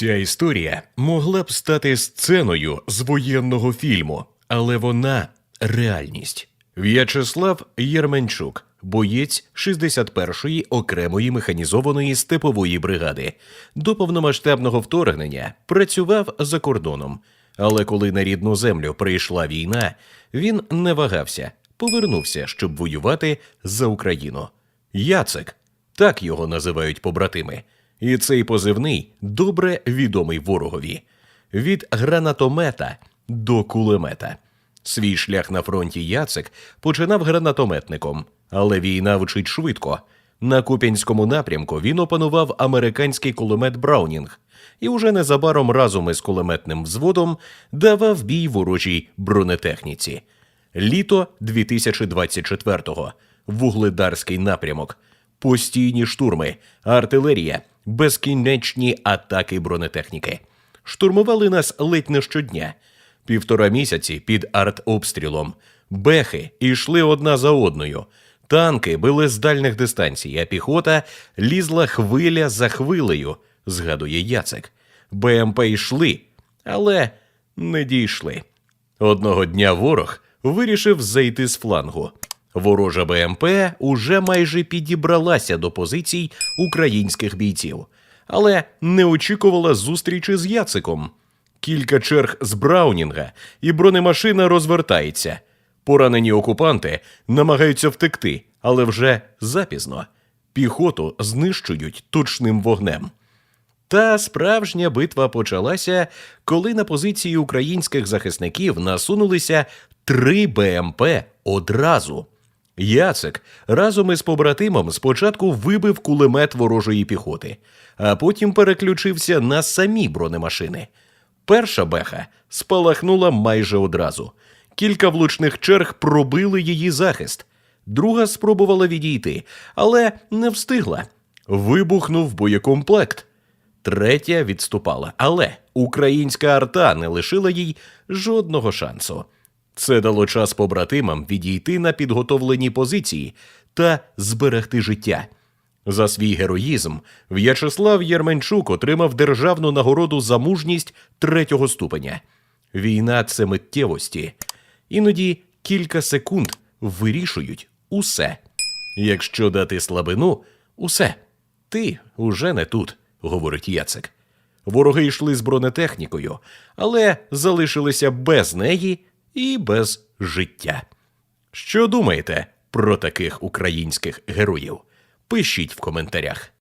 Ця історія могла б стати сценою з воєнного фільму, але вона реальність. В'ячеслав Єрменчук, боєць 61-ї окремої механізованої степової бригади, до повномасштабного вторгнення працював за кордоном. Але коли на рідну землю прийшла війна, він не вагався, повернувся, щоб воювати за Україну. Яцек так його називають побратими. І цей позивний добре відомий ворогові від гранатомета до кулемета. Свій шлях на фронті Яцек починав гранатометником, але війна вчить швидко. На Куп'янському напрямку він опанував американський кулемет Браунінг і уже незабаром разом із кулеметним взводом давав бій ворожій бронетехніці. Літо 2024-го. Вугледарський напрямок. Постійні штурми, артилерія, безкінечні атаки бронетехніки. Штурмували нас ледь не щодня. Півтора місяці під артобстрілом. Бехи йшли одна за одною. Танки били з дальних дистанцій, а піхота лізла хвиля за хвилею, згадує Яцек. БМП йшли, але не дійшли. Одного дня ворог вирішив зайти з флангу. Ворожа БМП уже майже підібралася до позицій українських бійців, але не очікувала зустрічі з Яциком. Кілька черг з Браунінга, і бронемашина розвертається. Поранені окупанти намагаються втекти, але вже запізно. Піхоту знищують точним вогнем. Та справжня битва почалася, коли на позиції українських захисників насунулися три БМП одразу. Яцек разом із побратимом спочатку вибив кулемет ворожої піхоти, а потім переключився на самі бронемашини. Перша беха спалахнула майже одразу. Кілька влучних черг пробили її захист. Друга спробувала відійти, але не встигла. Вибухнув боєкомплект. Третя відступала, але українська арта не лишила їй жодного шансу. Це дало час побратимам відійти на підготовлені позиції та зберегти життя. За свій героїзм В'ячеслав Єрменчук отримав державну нагороду за мужність третього ступеня. Війна це миттєвості. Іноді кілька секунд вирішують усе. Якщо дати слабину, усе. Ти уже не тут, говорить Яцек. Вороги йшли з бронетехнікою, але залишилися без неї і без життя. Що думаєте про таких українських героїв? Пишіть в коментарях.